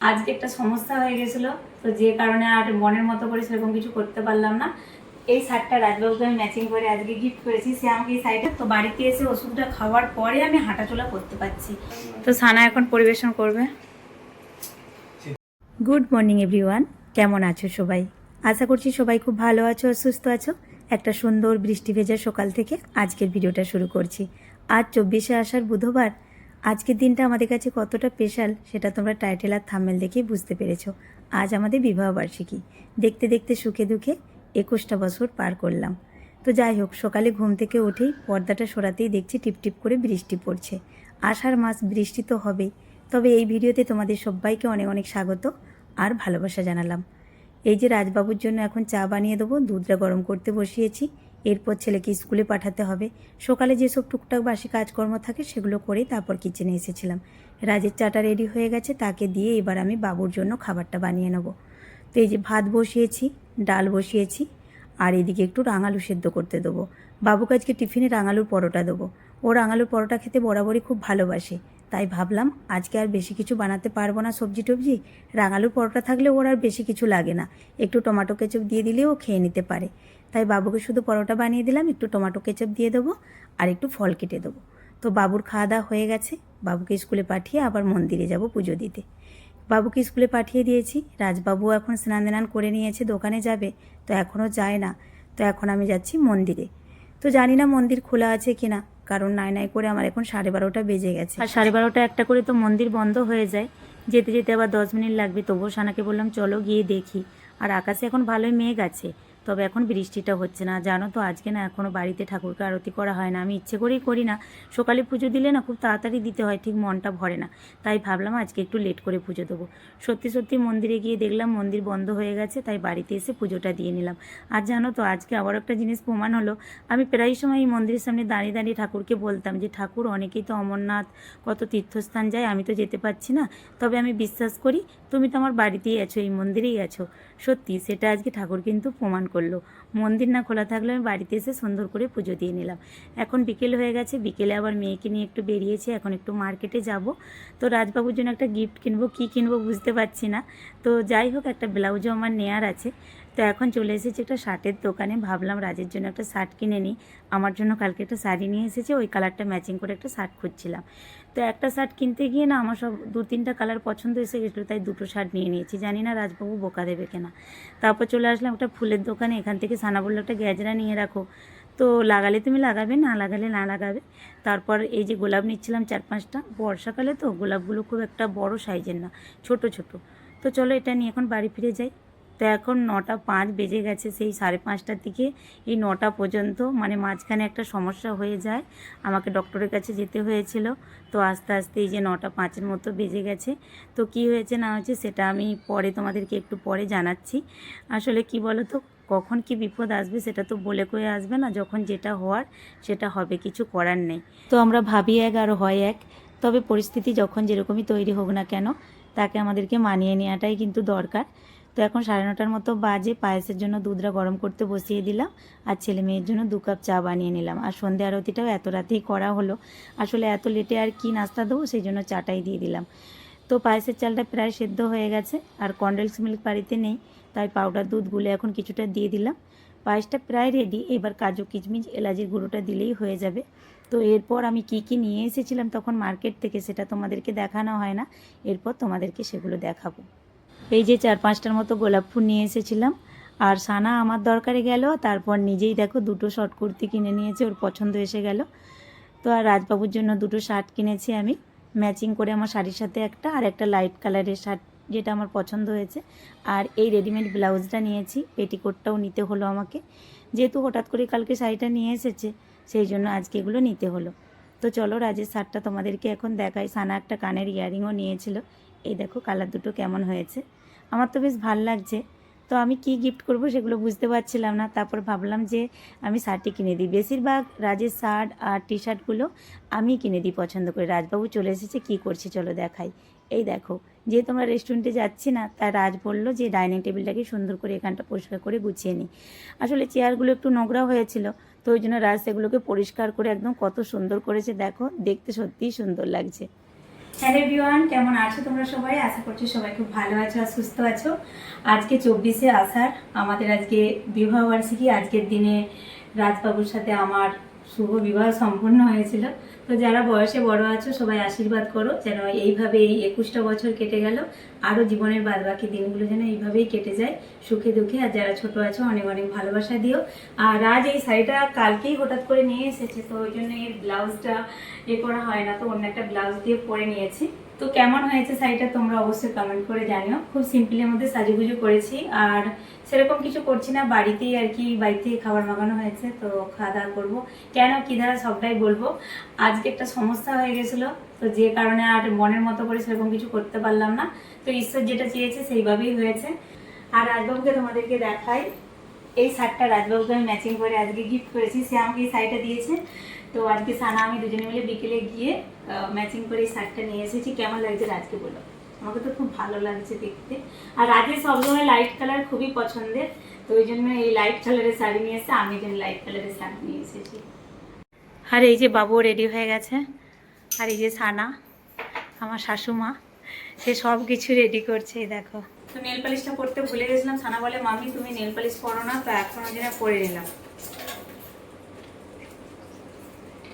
আজকে একটা সমস্যা হয়ে গেছিল, তো যে কারণে আর মনের মতো করে সেরকম কিছু করতে পারলাম না। এই শার্টটা রাজবাবুকে আমি ম্যাচিং করে আজকে গিফট করেছি, সে আমাকে এই শাড়িটা, তো বাড়িতে এসে ওষুধটা খাওয়ার পরে আমি হাঁটাচলা করতে পারছি। তো সানা এখন পরিবেশন করবে। গুড মর্নিং এভরিওয়ান কেমন আছো সবাই? আশা করছি সবাই খুব ভালো আছো আর সুস্থ আছো। একটা সুন্দর বৃষ্টি ভেজা সকাল থেকে আজকের ভিডিওটা শুরু করছি। আজ চব্বিশে আসার বুধবার আজকের দিনটা আমাদের কাছে কতটা স্পেশাল সেটা তোমরা টাইটেল আর থাম্মেল দেখেই বুঝতে পেরেছ। আজ আমাদের বিবাহ বার্ষিকী। দেখতে দেখতে সুখে দুঃখে একুশটা বছর পার করলাম। তো যাই হোক, সকালে ঘুম থেকে উঠেই পর্দাটা সরাতেই দেখছি টিপটিপ করে বৃষ্টি পড়ছে। আষাঢ় মাস বৃষ্টি তো হবেই। তবে এই ভিডিওতে তোমাদের সবাইকে অনেক অনেক স্বাগত আর ভালোবাসা জানালাম। এই যে রাজবাবুর জন্য এখন চা বানিয়ে দেবো, দুধটা গরম করতে বসিয়েছি। এরপর ছেলেকে স্কুলে পাঠাতে হবে। সকালে যেসব টুকটাক বাসি কাজকর্ম থাকে সেগুলো করে তারপর কিচেনে এসেছিলাম। রাজের চাটা রেডি হয়ে গেছে, তাকে দিয়ে এবার আমি বাবুর জন্য খাবারটা বানিয়ে নেব। তো এই যে ভাত বসিয়েছি, ডাল বসিয়েছি, আর এদিকে একটু রাঙালু সেদ্ধ করতে দেবো। বাবুকে আজকে টিফিনে রাঙালুর পরোটা দেবো। ও রাঙালুর পরোটা খেতে বরাবরই খুব ভালোবাসে। তাই ভাবলাম, আজকে আর বেশি কিছু বানাতে পারব না সবজি টবজি। রাঙালুর পরোটা থাকলে ওর আর বেশি কিছু লাগে না। একটু টমেটো কেচাপ দিয়ে দিলেও খেয়ে নিতে পারে। তাই বাবুকে শুধু পরোটা বানিয়ে দিলাম, একটু টমেটো কেচাপ দিয়ে দেবো আর একটু ফল কেটে দেবো। তো বাবুর খাওয়া দাওয়া হয়ে গেছে। বাবুকে স্কুলে পাঠিয়ে আবার মন্দিরে যাব পুজো দিতে। বাবুকে স্কুলে পাঠিয়ে দিয়েছি। রাজবাবু এখন স্নান দান করে নিয়েছে, দোকানে যাবে। তো এখনও যায় না। তো এখন আমি যাচ্ছি মন্দিরে। তো জানি না মন্দির খোলা আছে কি না কারণ নাই নাই করে আমার এখন সাড়ে বারোটা বেজে গেছে। আর সাড়ে বারোটা একটা করে তো মন্দির বন্ধ হয়ে যায়। যেতে যেতে আবার দশ মিনিট লাগবে। তবুও সানাকে বললাম, চলো গিয়ে দেখি। আর আকাশে এখন ভালোই মেঘ আছে। তবে এখন বৃষ্টিটা হচ্ছে না। জানো তো, আজকে না এখনও বাড়িতে ঠাকুরকে আরতি করা হয় না। আমি ইচ্ছে করেই করি না। সকালে পুজো দিলে না খুব তাড়াতাড়ি দিতে হয়, ঠিক মনটা ভরে না। তাই ভাবলাম আজকে একটু লেট করে পুজো দেবো। সত্যি সত্যি মন্দিরে গিয়ে দেখলাম মন্দির বন্ধ হয়ে গেছে, তাই বাড়িতে এসে পুজোটা দিয়ে নিলাম। আর জানো তো, আজকে আবার একটা জিনিস প্রমাণ হলো। আমি প্রায় সময় এই মন্দিরের সামনে দাঁড়িয়ে দাঁড়িয়ে ঠাকুরকে বলতাম যে, ঠাকুর, অনেকেই তো অমরনাথ, কত তীর্থস্থান যায়, আমি তো যেতে পারছি না। তবে আমি বিশ্বাস করি, তুমি তো আমার বাড়িতেই আছো, এই মন্দিরেই আছো। সত্যি সেটা আজকে ঠাকুর কিন্তু প্রমাণ করল। মন্দির না খোলা থাকলে আমি বাড়িতে এসে সুন্দর করে পুজো দিয়ে নিলাম। এখন বিকেল হয়ে গেছে, বিকেলে আবার মেয়েকে নিয়ে একটু বেরিয়েছে, এখন একটু মার্কেটে যাব। তো রাজবাবুর জন্য একটা গিফট কিনবো, কী কিনবো বুঝতে পারছি না। তো যাই হোক, একটা ব্লাউজও আমার নেয়ার আছে। তো এখন চলে এসেছি একটা শার্টের দোকানে। ভাবলাম রাজের জন্য একটা শার্ট কিনে নিই। আমার জন্য কালকে একটা শাড়ি নিয়ে এসেছে, ওই কালারটা ম্যাচিং করে একটা শার্ট খুঁজছিলাম। তো একটা শার্ট কিনতে গিয়ে না আমার সব দু তিনটা কালার পছন্দ এসে গেছিল, তাই দুটো শার্ট নিয়ে নিয়েছি। জানি না রাজবাবু বোকা দেবে কেনা। তারপর চলে আসলাম একটা ফুলের দোকানে, এখান থেকে সানা বলল একটা গ্যাজরা নিয়ে রাখো। তো লাগালে তুমি লাগাবে, না লাগালে না লাগাবে? তারপর এই যে গোলাপ নিচ্ছিলাম চার পাঁচটা, বর্ষাকালে তো গোলাপগুলো খুব একটা বড় সাইজের না, ছোট ছোট। তো চলো এটা নিয়ে এখন বাড়ি ফিরে যাই। তো এখন নটা পাঁচ বেজে গেছে সেই সাড়ে পাঁচটার দিকে। এই নটা পর্যন্ত মানে মাঝখানে একটা সমস্যা হয়ে যায়। আমাকে ডক্টরের কাছে যেতে হয়েছিল। তো আস্তে আস্তে এই যে নটা পাঁচের মতো বেজে গেছে। তো কি হয়েছে না হয়েছে সেটা আমি পরে তোমাদেরকে একটু পরে জানাচ্ছি। আসলে কি বলো তো কখন কি বিপদ আসবে সেটা তো বলে কয়ে আসবে না। যখন যেটা হওয়ার সেটা হবে, কিছু করার নেই। তো আমরা ভাবি এক আর হয় এক। তবে পরিস্থিতি যখন যেরকমই তৈরি হোক না কেন, তাকে আমাদেরকে মানিয়ে নেওয়াটাই কিন্তু দরকার। তো এখন সাড়ে নটার মতো বাজে, পায়েসের জন্য দুধটা গরম করতে বসিয়ে দিলাম আর ছেলে মেয়ের জন্য দু কাপ চা বানিয়ে নিলাম। আর সন্ধ্যা আরতিটাও এত রাতেই করা হলো। আসলে এত লেটে আর কি নাস্তা দেবো, সেই জন্য চাটাই দিয়ে দিলাম। তো পায়েসের চালটা প্রায় সেদ্ধ হয়ে গেছে, আর কন্ডেলস মিল্ক বাড়িতে নেই, তাই পাউডার দুধ গুলে এখন কিছুটা দিয়ে দিলাম। পায়েসটা প্রায় রেডি এবার কাজু কিচমিচ এলাচির গুঁড়োটা দিলেই হয়ে যাবে। তো এরপর আমি কি কি নিয়ে এসেছিলাম তখন মার্কেট থেকে সেটা তোমাদেরকে দেখানো হয় না, এরপর তোমাদেরকে সেগুলো দেখাবো। এই যে চার পাঁচটার মতো গোলাপ ফুল নিয়ে এসেছিলাম। আর সানা আমার দরকারে গেল, তারপর নিজেই দেখো দুটো শর্ট কুর্তি কিনে নিয়েছে, ওর পছন্দ এসে গেল। তো আর রাজবাবুর জন্য দুটো শার্ট কিনেছি আমি, ম্যাচিং করে আমার শাড়ির সাথে একটা আর একটা লাইট কালারের শার্ট যেটা আমার পছন্দ হয়েছে। আর এই রেডিমেড ব্লাউজটা নিয়েছি, পেটিকোটটাও নিতে হলো আমাকে। যেহেতু হঠাৎ করে কালকে শাড়িটা নিয়ে এসেছে, সেই জন্য আজকে এগুলো নিতে হলো। তো চলো রাজের শার্টটা তোমাদেরকে এখন দেখাই। সানা একটা কানের ইয়ারিংও নিয়েছিল। এই দেখো কালার দুটো কেমন হয়েছে। আমার তো বেশ ভালো লাগছে। তো আমি কি গিফট করব সেগুলো বুঝতে পারছিলাম না। তারপর ভাবলাম যে আমি শার্টটি কিনে দিই। বেশিরভাগ রাজের শার্ট আর টি শার্টগুলো আমি কিনে দিই পছন্দ করে। রাজবাবু চলে এসেছে, কি করছে চলো দেখাই। এই দেখো যেহেতু আমরা রেস্টুরেন্টে যাচ্ছি না তাই রাজ বলল যে ডাইনিং টেবিলটাকে সুন্দর করে এখানটা পরিষ্কার করে গুছিয়ে নিই আসলে চেয়ারগুলো একটু নোংরা হয়েছিল, তো ওই জন্য রাজ সেগুলোকে পরিষ্কার করে একদম কত সুন্দর করেছে। দেখো, দেখতে সত্যিই সুন্দর লাগছে। হ্যালো বিওয়ান কেমন আছো তোমরা সবাই? আশা করছি সবাই খুব ভালো আছো আর সুস্থ আছো। আজকে চব্বিশে আষাঢ়, আমাদের আজকে বিবাহ বার্ষিকী। আজকের দিনে রাজবাবুর সাথে আমার শুভ বিবাহ সম্পন্ন হয়েছিল। তো যারা বয়সে বড় আছো, সবাই আশীর্বাদ করো, যেন এইভাবে এই একুশটা বছর কেটে গেল। আরও জীবনের বাদ বাকি দিনগুলো যেন এইভাবেই কেটে যায়, সুখে দুঃখে। আর যারা ছোট আছো, অনেক অনেক ভালোবাসা দিও। আর আজ এই শাড়িটা কালকেই হঠাৎ করে নিয়ে এসেছে, তো ওই জন্য এই ব্লাউজটা এ করা হয় না, তো অন্য একটা ব্লাউজ দিয়ে পরে নিয়েছি। তো কেমন হয়েছে শাড়িটা তোমরা অবশ্যই কমেন্ট করে জানিও। খুব সিম্পলের মধ্যে সাজুগুজু করেছি। আর সেরকম কিছু করছি না, বাড়িতেই আর কি বাড়িতেই খাবার মাগানো হয়েছে, তো খাওয়া দাওয়া করব। কেন, কী দ্বারা সবটাই বলব। আজকে একটা সমস্যা হয়ে গেছিল, তো যে কারণে আর মনের মতো করে সেরকম কিছু করতে পারলাম না। তো ঈশ্বর যেটা চেয়েছে সেইভাবেই হয়েছে। আর রাজবাবুকে তোমাদেরকে দেখাই, এই শার্টটা রাজবাবুকে আমি ম্যাচিং করে আজকে গিফট করেছি। সে আমাকে এই শাড়িটা দিয়েছে। তো আজকে সানা, আমি দুজনে মিলে বিকেলে গিয়ে ম্যাচিং করে এই শার্টটা নিয়ে এসেছি। কেমন লাগছে রাজকে বলো? আমাকে তো খুব ভালো লাগছে দেখতে। আর রাজের সবসময় লাইট কালার খুবই পছন্দের। তো ওই জন্য এই লাইট কালারের শাড়ি নিয়ে এসে, আমি যেন লাইট কালারের শাড়ি নিয়ে এসেছি। আর এই যে বাবু রেডি হয়ে গেছে। আর এই যে সানা, আমার শাশুমা, সে সব কিছু রেডি করছে দেখো। তো নেল পালিশটা করতে ভুলে গেছিলাম। সানা বলে মামি তুমি নেল পালিশ করো না, তো এখন ওই জন্য নিলাম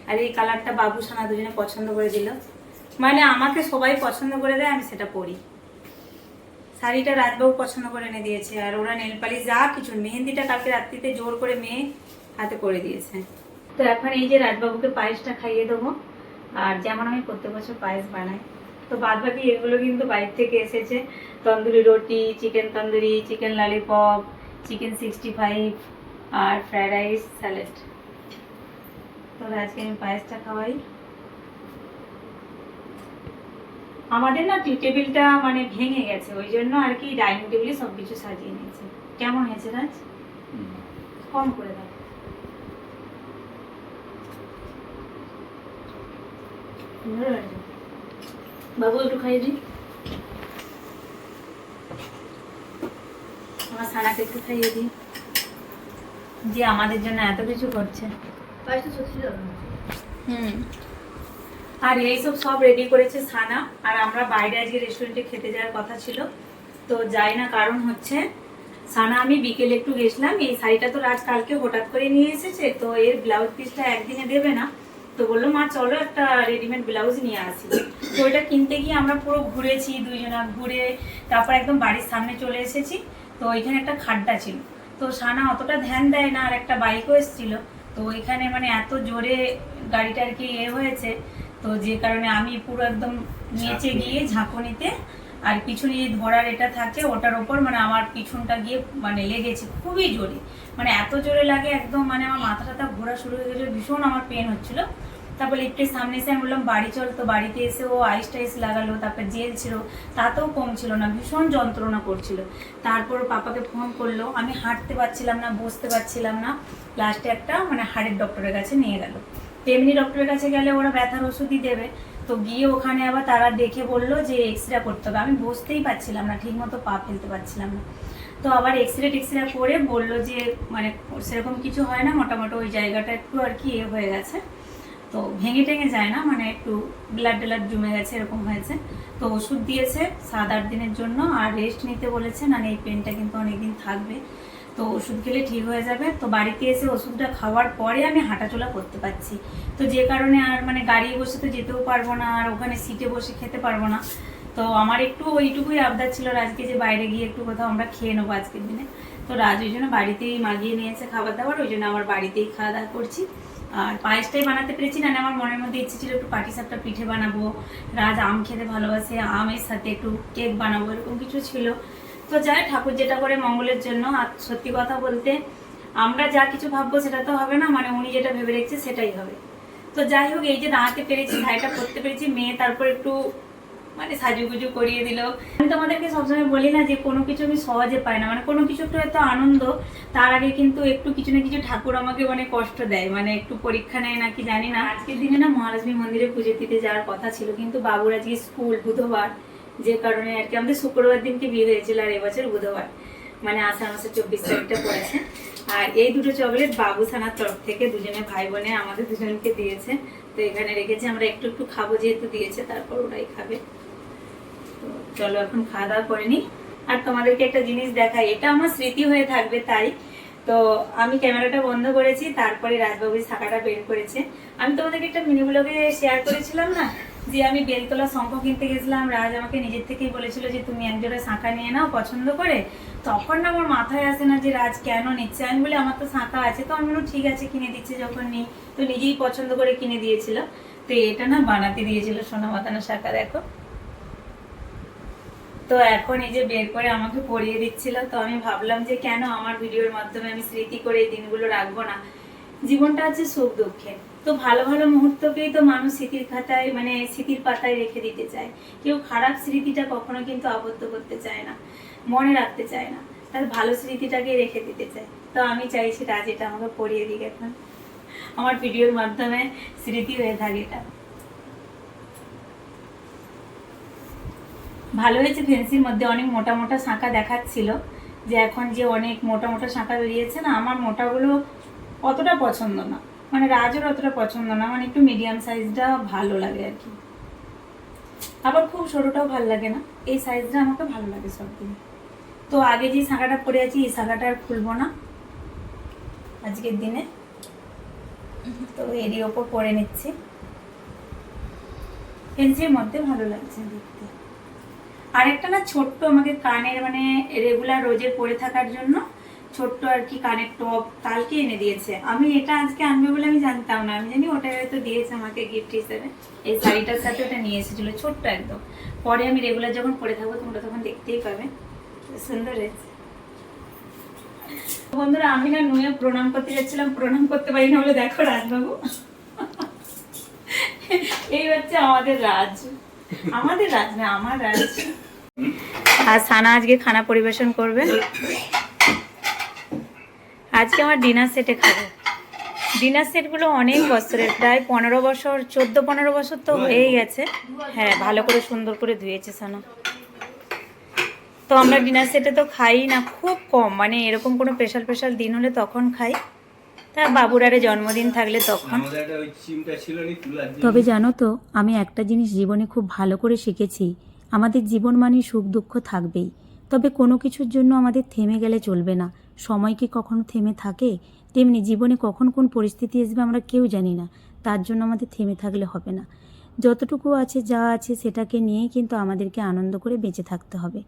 আর এই কালারটা বাবু সানা দুজনে পছন্দ করে দিল। মানে আমাকে সবাই পছন্দ করে দেয়, আমি সেটা পরি। শাড়িটা রাজবাবু পছন্দ করে এনে দিয়েছে, আর ওরা নেল পালিশ যা কিছু, মেহেন্দিটা কালকে রাত্রিতে জোর করে মেয়ে হাতে করে দিয়েছে। তো এখন এই যে রাজবাবুকে পায়েসটা খাইয়ে দেবো, আর যেমন আমি প্রত্যেক বছর পায়েস বানাই। তো বাদ বাকি এগুলো কিন্তু বাইরে থেকে এসেছে। তন্দুরি রুটি, chicken tandoori, chicken lollipop chicken sixty five আর ফ্রাইড রাইস স্যালাড আজকে আমি পায়েসটা খাওয়াই। আমাদের না টেবিলটা মানে ভেঙে গেছে, ওই জন্য আর কি ডাইনিং টেবিলে সব কিছু সাজিয়ে কেমন হয়েছে রাজ? কম করে বাবু একটু খাইয়ে দিই। আমার সানাকে একটু খাইয়ে দিই। যে আমাদের জন্য এত কিছু করছে। হুম। আর এইসব সব রেডি করেছে সানা। আর আমরা বাইরে আজকে রেস্টুরেন্টে খেতে যাওয়ার কথা ছিল। তো যাই না কারণ হচ্ছে সানা আমি বিকেলে একটু গেছিলাম। এই শাড়িটা তো রাজ কালকে হঠাৎ করে নিয়ে এসেছে তো এর ব্লাউজ পিসটা একদিনে দেবে না। তো বলল মা চলো একটা রেডিমেড ব্লাউজ নিয়ে আসি। তো ওইটা কিনতে গিয়ে আমরা পুরো ঘুরেছি দুইজনা ঘুরে তারপর একদম বাড়ির সামনে চলে এসেছি। তো ওইখানে একটা খাড্ডা ছিল। তো সানা অতটা ধ্যান দেয় না আর একটা বাইকও এসেছিল। তো এখানে মানে এত জোরে গাড়িটা আর কি এ হয়েছে তো যে কারণে আমি পুরো একদম নেচে গিয়ে ঝাঁকুনিতে আর পিছনে যে ধরার এটা থাকে ওটার ওপর মানে আমার পিছনটা গিয়ে মানে লেগেছে খুবই জোরে। মানে এত জোরে লাগে একদম মানে আমার মাথা টাথা ঘোরা শুরু হয়ে গেছিল ভীষণ আমার পেন হচ্ছিল। তারপর লিফটের সামনে এসে আমি বললাম, বাড়ি চল তো। বাড়িতে এসে ও আইস টাইস লাগালো, তারপর জেল ছিল, তাতেও কম ছিল না, ভীষণ যন্ত্রণা করছিল। তারপর পাপাকে ফোন করল, আমি হাঁটতে পারছিলাম না, বসতে পারছিলাম না। লাস্টে একটা মানে হাড়ের ডক্টরের কাছে নিয়ে গেল। তেমনি ডক্টরের কাছে গেলে ওরা ব্যথার ওষুধই দেবে। তো গিয়ে ওখানে আবার তারা দেখে বলল যে এক্স রে করতে হবে। আমি বসতেই পারছিলাম না ঠিক মতো পা ফেলতে পারছিলাম না। তো আবার এক্স রে টেক্স রে করে বলল যে মানে সেরকম কিছু হয় না, মোটামুটি ওই জায়গাটা একটু আর কি এ হয়ে গেছে। তো ভেঙে টেঙে যায় না মানে একটু ব্লাড টেলাড জমে গেছে, এরকম হয়েছে। তো ওষুধ দিয়েছে সাত আট দিনের জন্য, আর রেস্ট নিতে বলেছে না এই পেনটা কিন্তু অনেকদিন থাকবে। তো ওষুধ খেলে ঠিক হয়ে যাবে। তো বাড়িতে এসে ওষুধটা খাওয়ার পরে আমি হাঁটাচলা করতে পারছি। তো যে কারণে আর মানে গাড়ি বসে তো যেতেও পারব না, আর ওখানে সিটে বসে খেতে পারব না। তো আমার একটু ওইটুকুই আবদার ছিল রাজকে যে বাইরে গিয়ে একটু কোথাও আমরা খেয়ে নেব আজকের দিনে। তো রাজ ওই জন্য বাড়িতেই মাগিয়ে নিয়েছে খাবার দাবার, ওই জন্য আমার বাড়িতেই খাওয়া দাওয়া করছি। আর পায়েসটাই বানাতে পেরেছি। না আমার মনের মধ্যে ইচ্ছে ছিল একটু পাটি সাপটা পিঠে বানাবো, রাজ আম খেতে ভালোবাসে, আমের সাথে একটু কেক বানাবো, এরকম কিছু ছিল। তো যাই ঠাকুর যেটা করে মঙ্গলের জন্য, আর সত্যি কথা বলতে আমরা যা কিছু ভাববো সেটা তো হবে না মানে উনি যেটা ভেবে রেখেছে সেটাই হবে। তো যাই হোক, এই যে দাঁড়াতে পেরেছি, ভাইটা করতে পেরেছি, মেয়ে তারপর একটু মানে সাজুগুজু করিয়ে দিল। আমি তোমাদেরকে সবসময় বলি না যে, কোনো কিছু আমি সহজে পাই না। মানে কোনো কিছু একটু এত আনন্দ, তার আগে কিন্তু একটু কিছু না কিছু ঠাকুর আমাকে মানে কষ্ট দেয়। মানে একটু পরীক্ষা নেয় নাকি জানি না। আজকের দিনে না মহালক্ষ্মী মন্দিরে পুজো দিতে যাওয়ার কথা ছিল, কিন্তু বাবুর আজকে স্কুল বুধবার। যে কারণে আর কি আমাদের শুক্রবার দিনকে বিয়ে হয়েছিল আর এবছর বুধবার। মানে আষাঢ় মাসের চব্বিশ তারিখটা পড়েছে। আর এই দুটো চকলেট বাবু সানার তরফ থেকে দুজনে ভাই বোনে আমাদের দুজনকে দিয়েছে। তো এখানে রেখেছি, আমরা একটু একটু খাব যেহেতু দিয়েছে, তারপর ওরাই খাবে। চলো এখন খাওয়া দাওয়া করে নিই। আর তোমাদেরকে একটা জিনিস দেখাই, এটা আমার স্মৃতি হয়ে থাকবে তাই। তো আমি ক্যামেরাটা বন্ধ করেছি, তারপরে রাজবাবুর শাখাটা বের করেছে। আমি তোমাদেরকে একটা মিনি ব্লগে শেয়ার করেছিলাম না, যে আমি বেলতলা শঙ্খ কিনতে গেছিলাম, রাজ আমাকে নিজের থেকেই বলেছিল যে তুমি একজোড়া শাঁখা নিয়ে নাও পছন্দ করে। তখন না আমার মাথায় আসে না যে রাজ কেন নিচ্ছে? আমি বলি, আমার তো শাঁখা আছে। তো আমি ঠিক আছে, কিনে দিচ্ছে যখন নিই। তো নিজেই পছন্দ করে কিনে দিয়েছিল। তো এটা না বানাতে দিয়েছিল সোনা মাতানো শাঁখা, দেখো। তো এখন এই যে বের করে আমাকে পড়িয়ে দিচ্ছিল, তো আমি ভাবলাম যে কেন আমার ভিডিওর মাধ্যমে আমি স্মৃতি করে এই দিনগুলো রাখব না। জীবনটা আছে সুখ দুঃখে। তো ভালো ভালো মুহূর্তকেই তো মানুষ স্মৃতির খাতায় মানে স্মৃতির পাতায় রেখে দিতে চায়। কেউ খারাপ স্মৃতিটা কখনো কিন্তু আবদ্ধ করতে চায় না, মনে রাখতে চায় না। তার ভালো স্মৃতিটাকে রেখে দিতে চায়। তো আমি চাইছি রাজ এটা আমাকে পড়িয়ে দিক এখন। আমার ভিডিওর মাধ্যমে স্মৃতি হয়ে থাকে এটা। ভালো হয়েছে ফেন্সির মধ্যে, অনেক মোটা মোটা শাঁখা দেখাচ্ছিল যে এখন যে অনেক মোটা মোটা শাঁখা বেরিয়েছে না, আমার মোটাগুলো অতটা পছন্দ না। মানে রাজের অতটা পছন্দ না মানে একটু মিডিয়াম সাইজটা ভালো লাগে আর কি। আবার খুব ছোটোটাও ভালো লাগে না, এই সাইজটা আমাকে ভালো লাগে সব দিন তো আগে যে শাঁখাটা পরে আছি, এই শাঁখাটা আর খুলবো না। আজকের দিনে। তো এরই ওপর পরে নিচ্ছি। ফেন্সির মধ্যে ভালো লাগছে দেখতে। আরেকটা না ছোট্ট আমাকে কানের মানে রেগুলার রোজে পরে থাকার জন্য ছোট্ট আর কি কানের টপ কালকে এনে দিয়েছে। আমি এটা আজকে আনবে বলে আমি জানতাম না। আমি জানি ওটা হয়তো দিয়েছে আমাকে গিফট হিসেবে। এই শাড়িটার সাথে ওটা নিয়ে এসেছিল, ছোট্ট একদম। পরে আমি রেগুলার যখন পরে থাকব তোমরা তখন দেখতেই পাবে। সুন্দর হয়েছে। বন্ধুরা, আমি না নুয়ে প্রণাম করতে যাচ্ছিলাম। প্রণাম করতে পারি না বলে দেখো রাজবাবু। এই হচ্ছে আমাদের রাজ। আমাদের রাজ না, আমার রাজ। আর সানা আজকে খানা পরিবেশন করবে। আজকে আমার ডিনার সেটে খাব। ডিনার সেটগুলো অনেক বছরের প্রায় পনেরো বছর চোদ্দ পনেরো বছর তো হয়েই গেছে। হ্যাঁ ভালো করে সুন্দর করে ধুয়েছে সানা। তো আমরা ডিনার সেটে তো খাই না খুব কম। মানে এরকম কোনো স্পেশাল স্পেশাল দিন হলে তখন খাই। তা বাবুর আরে জন্মদিন থাকলে তখন। তবে জানো তো আমি একটা জিনিস জীবনে খুব ভালো করে শিখেছি। আমাদের জীবন মানে সুখ দুঃখ থাকবেই। তবে কোনো কিছুর জন্য আমাদের থেমে গেলে চলবে না। সময় কি কখনো থেমে থাকে? তেমনি জীবনে কখন কোন পরিস্থিতি আসবে আমরা কেউ জানি না। তার জন্য আমাদের থেমে থাকলে হবে না। যতটুকু আছে যা আছে সেটাকে নিয়েই কিন্তু আমাদেরকে আনন্দ করে বেঁচে থাকতে হবে।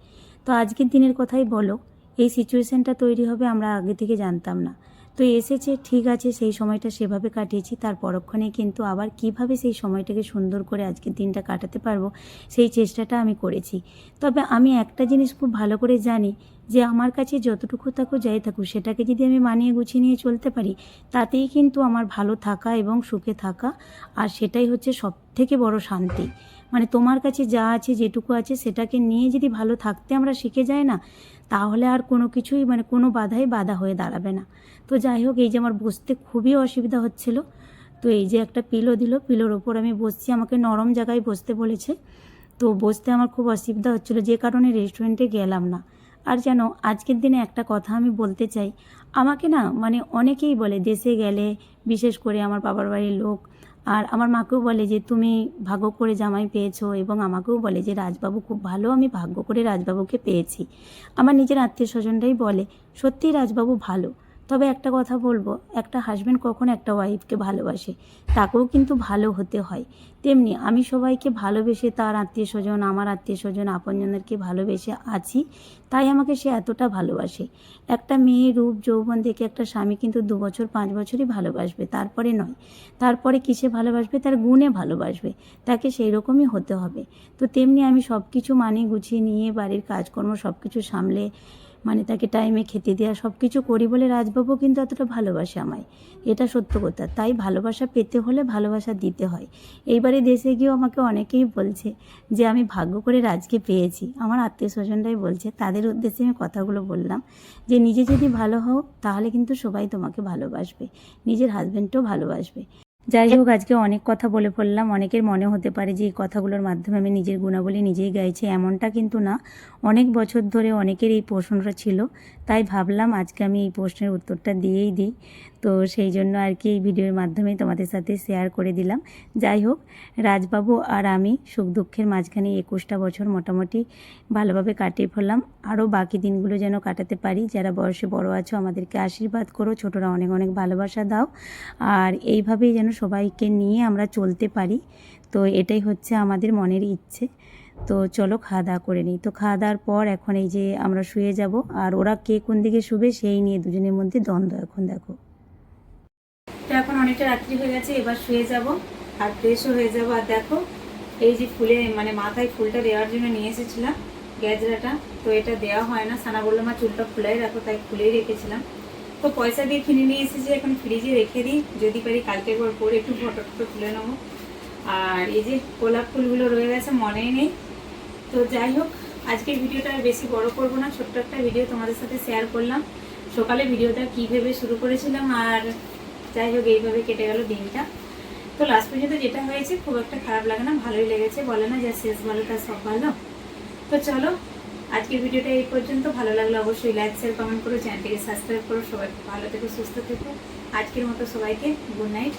তো আজকের দিনের কথাই বলো, এই সিচুয়েশনটা তৈরি হবে আমরা আগে থেকে জানতাম না। তো এসেছে ঠিক আছে সেই সময়টা সেভাবে কাটিয়েছি, তার পরক্ষণে কিন্তু আবার কীভাবে সেই সময়টাকে সুন্দর করে আজকের দিনটা কাটাতে পারব সেই চেষ্টাটা আমি করেছি। তবে আমি একটা জিনিস খুব ভালো করে জানি যে আমার কাছে যতটুকু থাকুক যাই থাকুক সেটাকে যদি আমি মানিয়ে গুছিয়ে নিয়ে চলতে পারি, তাতেই কিন্তু আমার ভালো থাকা এবং সুখে থাকা আর সেটাই হচ্ছে সব থেকে বড় শান্তি। মানে তোমার কাছে যা আছে যেটুকু আছে সেটাকে নিয়ে যদি ভালো থাকতে আমরা শিখে যাই না তাহলে আর কোনো কিছুই মানে কোনো বাধাই বাধা হয়ে দাঁড়াবে না। তো যাই হোক, এই যে আমার বসতে খুবই অসুবিধা হচ্ছিল। তো এই যে একটা পিলো দিল পিলোর ওপর আমি বসছি। আমাকে নরম জায়গায় বসতে বলেছে। তো বসতে আমার খুব অসুবিধা হচ্ছিল, যে কারণে রেস্টুরেন্টে গেলাম না। আর যেন আজকের দিনে একটা কথা আমি বলতে চাই। আমাকে না মানে অনেকেই বলে, দেশে গেলে, বিশেষ করে আমার বাবার বাড়ির লোক আর আমার মাকেও বলে যে, তুমি ভাগ্য করে জামাই পেয়েছ এবং আমাকেও বলে যে, রাজবাবু খুব ভালো, আমি ভাগ্য করে রাজবাবুকে পেয়েছি। আমার নিজের আত্মীয় স্বজনরাই বলে, সত্যিই রাজবাবু ভালো। তবে একটা কথা বলব, একটা হাজব্যান্ড কখন একটা ওয়াইফকে ভালোবাসে, তাকেও কিন্তু ভালো হতে হয়। তেমনি আমি সবাইকে ভালোবেসে তার আত্মীয় স্বজন আমার আত্মীয় স্বজন আপনজনদেরকে ভালোবেসে আছি, তাই আমাকে সে এতটা ভালোবাসে। একটা মেয়ে রূপ, যৌবন দেখে একটা স্বামী কিন্তু দু বছর, পাঁচ বছরই ভালোবাসবে, তারপরে নয়। তারপরে কিসে ভালোবাসবে? তার গুণে ভালোবাসবে, তাকে সেই রকমই হতে হবে। তো তেমনি আমি সব কিছু মানিয়ে গুছিয়ে নিয়ে বাড়ির কাজকর্ম সব কিছু সামলে মানে তাকে টাইমে খেতে দেওয়া সব কিছু করি বলে রাজবাবু কিন্তু এতটা ভালোবাসে আমায়। এটা সত্য কথা। তাই ভালোবাসা পেতে হলে ভালোবাসা দিতে হয়। এইবারে দেশে গিয়েও আমাকে অনেকেই বলছে যে, আমি ভাগ্য করে রাজকে পেয়েছি। আমার আত্মীয় স্বজনরাই বলছে, তাদের উদ্দেশ্যে আমি কথাগুলো বললাম যে, নিজে যদি ভালো হও, তাহলে কিন্তু সবাই তোমাকে ভালোবাসবে। নিজের হাজব্যান্ডও ভালোবাসবে। যাই হোক, আজকে অনেক কথা বলে ফেললাম। অনেকের মনে হতে পারে যে, এই কথাগুলোর মাধ্যমে আমি নিজের গুণাবলী নিজেই গাইছি, এমনটা কিন্তু না। অনেক বছর ধরে অনেকের এই প্রশ্নটা ছিল তাই ভাবলাম আজকে আমি এই প্রশ্নের উত্তরটা দিয়েই দিই। তো সেই জন্য আর কি এই ভিডিওর মাধ্যমে তোমাদের সাথে শেয়ার করে দিলাম। যাই হোক, রাজবাবু আর আমি সুখ দুঃখের মাঝখানে একুশটা বছর মোটামুটি ভালোভাবে কাটিয়ে ফেললাম। আরও বাকি দিনগুলো যেন কাটাতে পারি। যারা বয়সে বড় আছো, আমাদেরকে আশীর্বাদ করো। ছোটরা অনেক অনেক ভালোবাসা দাও। আর এইভাবেই যেন সবাইকে নিয়ে আমরা চলতে পারি। তো এটাই হচ্ছে আমাদের মনের ইচ্ছে। তো চলো খাওয়া দাওয়া করে নিই। তো খাওয়া দাওয়ার পর এখন এই যে আমরা শুয়ে যাব, আর ওরা কে কোন দিকে শুবে সেই নিয়ে দুজনের মধ্যে দ্বন্দ্ব এখন দেখো। তো এখন অনেকটা রাত্রি হয়ে গেছে, এবার শুয়ে যাব, আর ফ্রেশও হয়ে যাব। আর দেখো, এই যে ফুলে মানে মাথায় ফুলটা দেওয়ার জন্য নিয়ে এসেছিলাম গ্যাজরাটা। তো এটা দেওয়া হয় না, সানা বলল, মা, চুলটা ফুলাই রাখো তাই ফুলেই রেখেছিলাম। তো পয়সা দিয়ে কিনে নিয়ে এসেছি, এখন ফ্রিজে রেখে দিই। যদি পারি কালকে একবার পরে একটু ফটো টটো তুলে নেব। আর এই যে গোলাপ ফুলগুলো রয়ে গেছে, মনেই নেই। তো যাই হোক, আজকের ভিডিওটা আর বেশি বড় করব না, ছোট্ট একটা ভিডিও তোমাদের সাথে শেয়ার করলাম। সকালে ভিডিওটা কী ভেবে শুরু করেছিলাম আর যাই হোক, এইভাবে কেটে গেল দিনটা। তো লাস্ট পর্যন্ত যেটা হয়েছে, খুব একটা খারাপ লাগে না, ভালোই লেগেছে, বলে না যে শেষ ভালো তার সব ভালো। তো চলো, আজকের ভিডিওটা এই পর্যন্ত। ভালো লাগলে অবশ্যই লাইক শেয়ার কমেন্ট করো চ্যানেলটিকে সাবস্ক্রাইব করো। সবাই ভালো থেকো, সুস্থ থেকো। আজকের মতো সবাইকে গুড নাইট